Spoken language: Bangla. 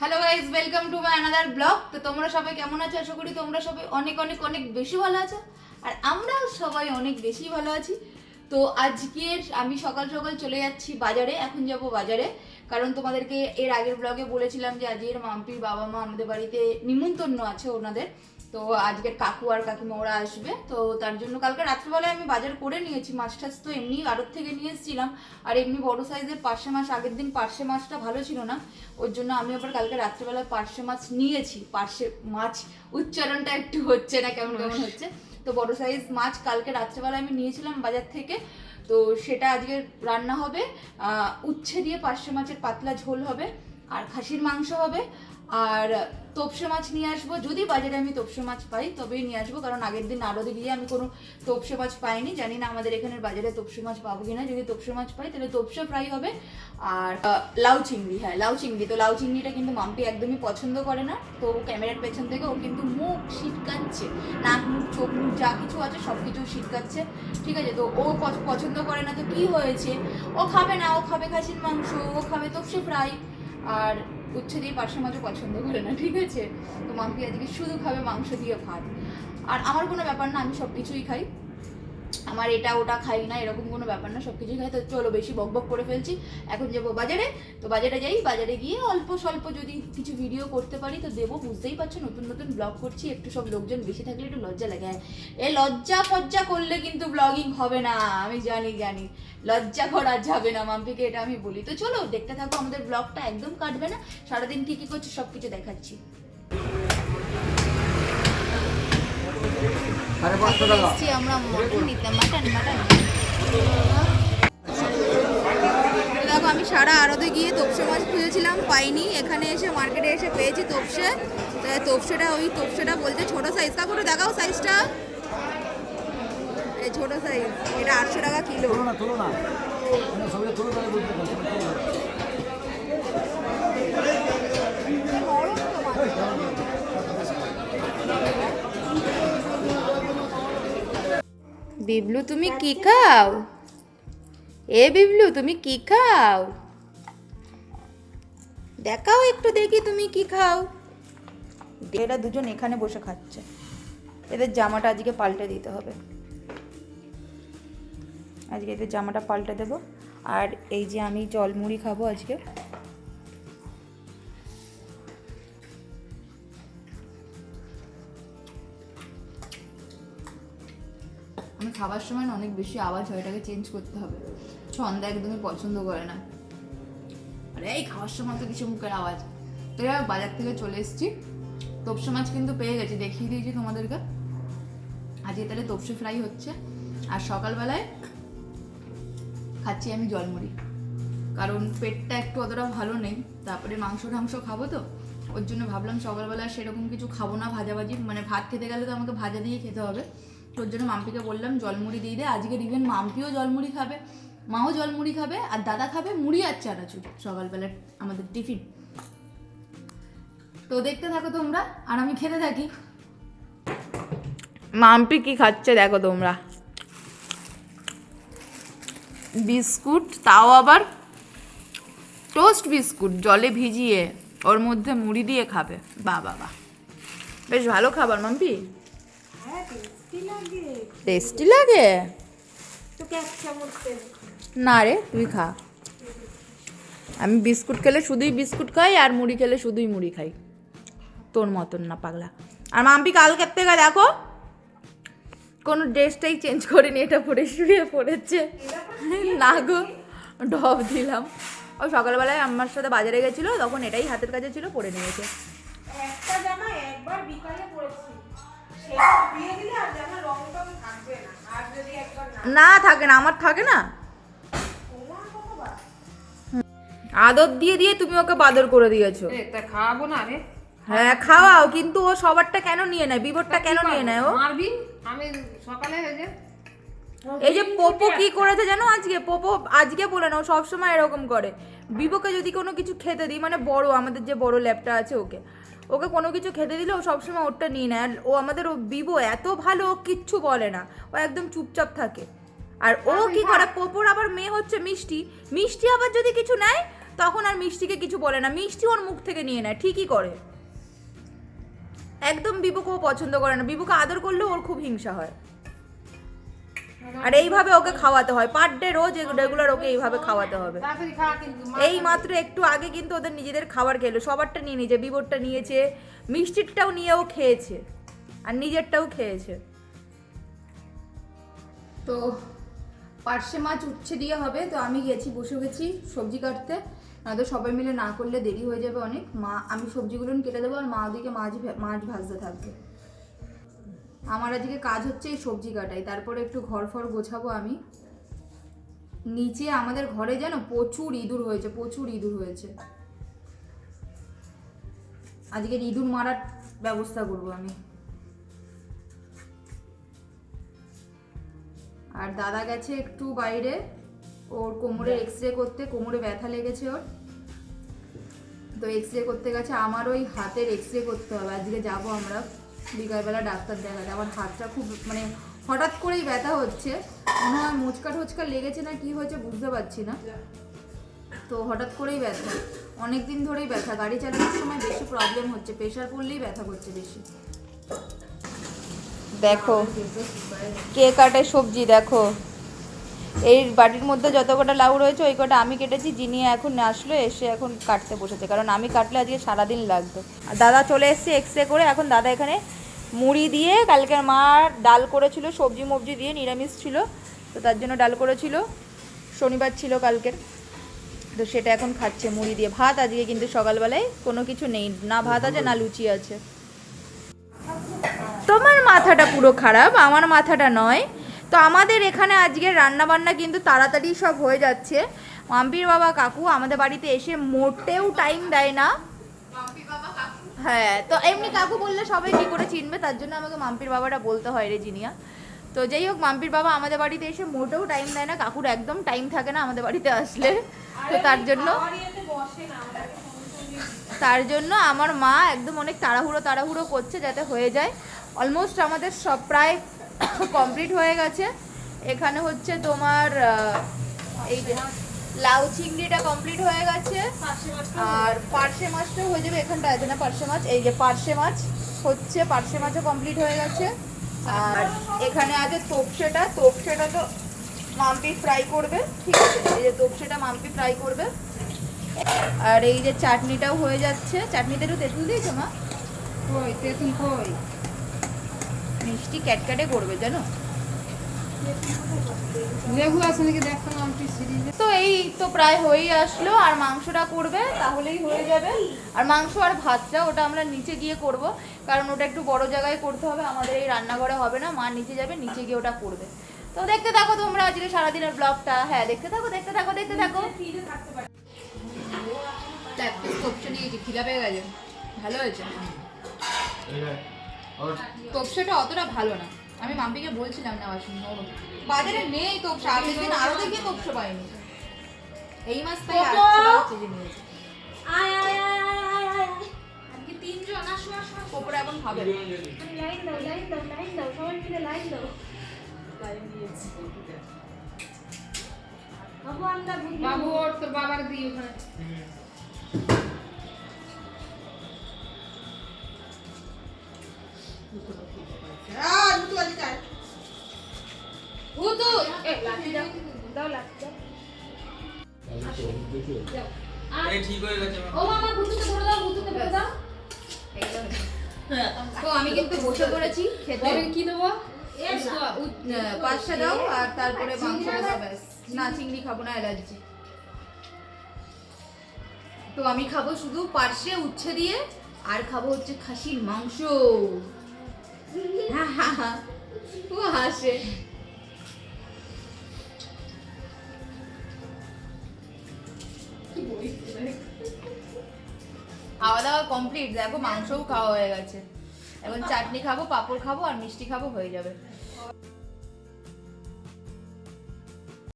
Hello guys welcome to my another blog তো তোমরা সবাই কেমন আছো? আশা করি তোমরা সবাই অনেক অনেক অনেক বেশি ভালো আছো। আর আমরাও সবাই অনেক বেশি ভালো আছি। তো আজকে আমি সকাল সকাল চলে যাচ্ছি বাজারে, এখন যাব বাজারে। কারণ তোমাদেরকে এর আগের ব্লগে বলেছিলাম যে আজকের মাম্পির বাবা মা আমাদের বাড়িতে নিমন্ত্রণ আছে ওনাদের। তো আজকের কাকু আর কাকিমা ওরা আসবে। তো তার জন্য কালকে রাত্রিবেলায় আমি বাজার করে নিয়েছি। মাছ টাছ তো এমনি আড়ত থেকে নিয়ে এসেছিলাম। আর এমনি বড় সাইজের পার্শে মাছ, আগের দিন পার্শে মাছটা ভালো ছিল না। ওর জন্য আমি আবার কালকে রাত্রিবেলায় পার্শে মাছ নিয়েছি। পার্শে মাছ উচ্চারণটা একটু হচ্ছে না কেমন কেমন হচ্ছে। তো বড় সাইজ মাছ কালকে রাত্রেবেলা আমি নিয়েছিলাম বাজার থেকে। তো সেটা আজকে রান্না হবে। উচ্ছে দিয়ে পার্শে মাছের পাতলা ঝোল হবে। আর খাসির মাংস হবে। আর তোপসে মাছ নিয়ে আসব। যদি বাজারে আমি তোপসে মাছ পাই, তবেই নিয়ে আসব। কারণ আগের দিন আড়তে গিয়ে আমি কোনো তোপসে মাছ পাইনি। জানি না আমাদের এখানের বাজারে তোপসে মাছ পাবো কিনা। যদি তোপসে মাছ পাই, তাহলে তোপসে ফ্রাই হবে। আর লাউ চিংড়ি হ্যাঁ লাউ চিংড়ি। তো লাউ চিংড়িটা কিন্তু মাম্পি একদমই পছন্দ করে না। তো ক্যামেরার পেছন থেকে ও কিন্তু মুখ শীতকাচ্ছে নাক, মুখ, চোখ, মুখ যা কিছু আছে, সব কিছু শীতকাচ্ছে ঠিক আছে? তো ও পছ- পছন্দ করে না। তো কি হয়েছে? ও খাবে না। ও খাবে খাসির মাংস। ও খাবে তোপসে ফ্রাই আর উচ্ছে দিয়ে পার্শ্ব মাছও পছন্দ করে না, ঠিক আছে? তো মাম্পি আজকে শুধু খাবে মাংস দিয়ে ভাত। আর আমার কোনো ব্যাপার না, আমি সব কিছুই খাই। আমার এটা ওটা খাই না, এরকম কোনো ব্যাপার না সব কিছুই খাই। তো চলো বেশি বক বক করে ফেলছি। এখন যাব বাজারে। তো বাজারে যাই, বাজারে গিয়ে অল্প স্বল্প যদি কিছু ভিডিও করতে পারি, তো দেবো। বুঝতেই পারছ, নতুন নতুন ব্লগ করছি। একটু সব লোকজন বেশি থাকলে একটু লজ্জা লাগে। হ্যাঁ এ লজ্জা ফজ্জা করলে কিন্তু ব্লগিং হবে না, আমি জানি জানি। লজ্জা করা যাবে না, মাম্পিকে, এটা আমি বলি। তো চলো, দেখতে থাকো, আমাদের ব্লগটা একদম কাটবে না। সারাদিন কি কি করছি সব কিছু দেখাচ্ছি। এসছি আমরা মটন নিতে মাটন মাটন। দেখো আমি সারা আড়তে গিয়ে তোপসে মাছ খুঁজেছিলাম পাইনি। এখানে এসে মার্কেটে এসে পেয়েছি তোপসে। তোপসেটা ওই তোপসেটা বলছে ছোট সাইজ কাকুরে দেখাও সাইজটা এই ছোট সাইজ এটা আটশো টাকা কিলো। না না মানে সবাই তোলো তাহলে বুঝতে পারছি বিবলু, তুমি কি খাও? এ বিবলু, তুমি কি খাও? দেখাও একটু দেখি তুমি কি খাও। এরা দুজন এখানে বসে খাচ্ছে। এদের জামাটা আজকে পাল্টে দিতে হবে। আজকে এদের জামাটা পাল্টে দেব। আর এই যে আমি জলমুড়ি খাব আজকে। খাবার সময় অনেক বেশি আওয়াজ হয়, এটাকে চেঞ্জ করতে হবে। ছন্দা একদমই পছন্দ করে না। আরে এই খাওয়ার সময় তো কিছু মুখের আওয়াজ। তো এবার বাজার থেকে চলে এসেছি। তপসে মাছ কিন্তু পেয়ে গেছি, দেখিয়ে দিয়েছি তোমাদেরকে। আজকে তাহলে তপসে ফ্রাই হচ্ছে। আর সকালবেলায় খাচ্ছি আমি জলমুড়ি। কারণ পেটটা একটু অতটা ভালো নেই, তারপরে মাংস টাংস খাব তো। ওর জন্য ভাবলাম সকালবেলা সেরকম কিছু খাব না, ভাজাভাজি। মানে ভাত খেতে গেলে তো আমাকে ভাজা দিয়ে খেতে হবে। ওর জন্য মাম্পিকে বললাম জলমুড়ি দিয়ে দে। আজকে ইভেন মাম্পিও জলমুড়ি খাবে মাও জলমুড়ি খাবে আর দাদা খাবে মুড়ি আর চানাচুর সকালবেলা আমাদের টিফিন। তো দেখতে থাকো তোমরা আর আমি খেতে থাকি। মাম্পি কি খাচ্ছে দেখো তোমরা। বিস্কুট তাও আবার টোস্ট বিস্কুট জলে ভিজিয়ে ওর মধ্যে মুড়ি দিয়ে খাবে। বা বাবা বেশ ভালো খাবার মাম্পি। টেস্টি লাগে। না রে তুই খা। আমি বিস্কুট খেলে শুধুই বিস্কুট খাই আর মুড়ি খেলে শুধুই মুড়ি খাই। তোর মতন না পাগলা। আর মাম্পি কালকের থেকে দেখো কোনো ড্রেসটাই চেঞ্জ করিনি এটা পরে শুয়ে পড়েছে। না গো ঢপ দিলাম। ওই সকালবেলায় আমার সাথে বাজারে গেছিল তখন এটাই হাতের কাছে ছিল পরে নিয়েছে। একটা জামা একবার বিকালে পরেছি। না থাকে না আমার থাকে না। আদর দিয়ে দিয়ে তুমি ওকে বাদর করে দিয়েছ। খাওয়াবো না রে। হ্যাঁ খাওয়াও কিন্তু ও সবারটা কেন নিয়ে নেয়? বিবরটা কেন নিয়ে নেয় ও? মারবি? আমি সকালে ওই যে এই যে পোপো কি করেছে জানো আজকে? পোপো আজকে বলে না ও সবসময় এরকম করে। বিবোকে যদি কোনো কিছু খেতে দিই মানে বড় আমাদের যে বড় ল্যাপটা আছে ওকে। ওকে কোনো কিছু খেতে দিলে ও সবসময় ওরটা নিয়ে নেয়। আর ও আমাদের ও বিবো এত ভালো ও কিচ্ছু বলে না। ও একদম চুপচাপ থাকে। আর ও কি করে? পোপোর আবার মেয়ে হচ্ছে মিষ্টি। মিষ্টি আবার যদি কিছু নেয় তখন আর মিষ্টিকে কিছু বলে না। মিষ্টি ওর মুখ থেকে নিয়ে নেয় ঠিকই করে। একদম বিবুকে ও পছন্দ করে না। বিবুকে আদর করলেও ওর খুব হিংসা হয়। আর এইভাবে ওকে খাওয়াতে হয়। পার ডে রোজ রেগুলার ওকে এইভাবে খাওয়াতে হবে। এই মাত্র একটু আগে কিন্তু ওদের নিজেদের খাবার খেলো। সবারটা নিয়ে নিয়েছে, বিবরটা নিয়েছে, মিষ্টিরটাও নিয়েও খেয়েছে। আর নিজেরটাও খেয়েছে। তো পার্শে মাছ উচ্ছে দিয়ে হবে, তো আমি গেছি, বসে গেছি সবজি কাটতে। নয়তো সবাই মিলে না করলে দেরি হয়ে যাবে অনেক। মা, আমি সবজিগুলো কেটে দেবো আর মা ওদিকে মাছ মাছ ভাজতে থাকবে। আমার আজকে কাজ হচ্ছে এই সবজি কাটাই, তারপরে একটু ঘর ফর গোছাবো আমি। নিচে আমাদের ঘরে যেন প্রচুর ইঁদুর হয়েছে, প্রচুর ইঁদুর হয়েছে। আজকের ইঁদুর মারার ব্যবস্থা করব আমি। আর দাদা গেছে একটু বাইরে, ওর কোমরে এক্স রে করতে, কোমরে ব্যথা লেগেছে ওর। তো এক্স রে করতে গেছে, আমার ওই হাতের এক্স রে করতে হবে, আজকে যাব আমরা। বিকালবেলা ডাক্তার দেখাতে। আমার হাতটা খুব মানে হঠাৎ করেই ব্যথা হচ্ছে। মনে হয় মুচকা ঠোচকা লেগেছে না কি হয়েছে বুঝতে পারছি না। তো হঠাৎ করেই ব্যথা। অনেক দিন ধরেই ব্যথা। গাড়ি চালানোর সময় বেশি প্রবলেম হচ্ছে। প্রেশার পড়লেই ব্যথা করছে বেশি। দেখো, কে কাটে সবজি দেখো। এই বাটির মধ্যে যত কটা লাউ রয়েছে, ওই কটা আমি কেটেছি, যিনি এখন আসলো, এসে এখন কাটতে বসেছে। কারণ আমি কাটলে আজকে সারাদিন লাগতো আর দাদা চলে এসছে এক্স রে করে, এখন দাদা এখানে মুড়ি দিয়ে, কালকের মা ডাল করেছিল, সবজি মবজি দিয়ে, নিরামিষ ছিল। তো তার জন্য ডাল করেছিল। শনিবার ছিল কালকের। তো সেটা এখন খাচ্ছে মুড়ি দিয়ে। ভাত আজকে কিন্তু সকালবেলায় কোনো কিছু নেই। না ভাত আছে, না লুচি আছে। তোমার মাথাটা পুরো খারাপ, আমার মাথাটা নয়। তো আমাদের এখানে আজকে রান্না বান্না কিন্তু তাড়াতাড়ি সব হয়ে যাচ্ছে। মাম্পির বাবা কাকু আমাদের বাড়িতে এসে মোটেও টাইম দেয় না। হ্যাঁ তো এমনি কাকু বললে সবাই কি করে চিনবে? তার জন্য আমাকে মাম্পির বাবাটা বলতে হয় রে জিনিয়া। তো যাই হোক মাম্পির বাবা আমাদের বাড়িতে এসে মোটেও টাইম দেয় না। কাকুর একদম টাইম থাকে না আমাদের বাড়িতে আসলে। তো তার জন্য তার জন্য আমার মা একদম অনেক তাড়াহুড়ো তাড়াহুড়ো করছে যাতে হয়ে যায়। অলমোস্ট আমাদের সব প্রায় কমপ্লিট হয়ে গেছে। এখানে হচ্ছে তোমার এই যে লাউ চিংড়িটা কমপ্লিট হয়ে গেছে। আর পার্শে মাছটাও হয়ে যাবে এখানটা আছে না পার্শে মাছ এই যে পার্শে মাছ হচ্ছে পার্শে মাছও কমপ্লিট হয়ে গেছে। আর এখানে আছে তোপসেটা তোপসেটা তো মাম্পি ফ্রাই করবে ঠিক আছে? এই যে তোপসেটা মাম্পি ফ্রাই করবে। আর এই যে চাটনিটাও হয়ে যাচ্ছে। চাটনিতে একটু তেঁতুল দিয়েছ মা? কই তেতুল কই? মিষ্টি ক্যাটক্যাটে করবে জানো? লেবু আছে নাকি দেখো না আমি তো এই তো প্রায় হয়েই আসলো আর মাংসটা করবে তাহলেই হয়ে যাবে। আর মাংস আর ভাতটা ওটা আমরা নিচে গিয়ে করব কারণ ওটা একটু বড় জায়গায় করতে হবে আমাদের এই রান্নাঘরে হবে না মা নিচে যাবে নিচে গিয়ে ওটা করবে। তো দেখতে থাকো তোমরা আজকে সারাদিনের ব্লগটা। হ্যাঁ দেখতে থাকো দেখতে থাকো দেখতে থাকো। নিয়েছি পেয়ে গেছে। ভালো হয়েছে? তোপসেটা অতটা ভালো না। আমি মাম্পিকে বলছিলাম নেওয়ার ও বাজারে নেই তোপসা আগের দিন আরও দেখি তোপসে পাইনি। এই মাস তাই আয় আয় আয় আয় আয় আজকে তিনজন আসো আসো কোপরা এখন খাবে। লাইন দাও লাইন দাও লাইন দাও সবাই মিলে লাইন দাও। বাবু আমরা বাবু ওর তোর বাবার দিই ওখানে তো আমি কিন্তু বসে পড়েছি খেতে। কি দেবো? পাঁচটা দাও আর তারপরে মাংস দাও ব্যাস না চিংড়ি খাব না অ্যালার্জি। তো আমি খাব শুধু পার্শে উচ্ছে দিয়ে আর খাব হচ্ছে খাসির মাংস। ও হাসে। খাওয়া দাওয়া কমপ্লিট দেখো মাংসও খাওয়া হয়ে গেছে। এখন চাটনি খাব পাঁপড় খাব আর মিষ্টি খাব হয়ে যাবে।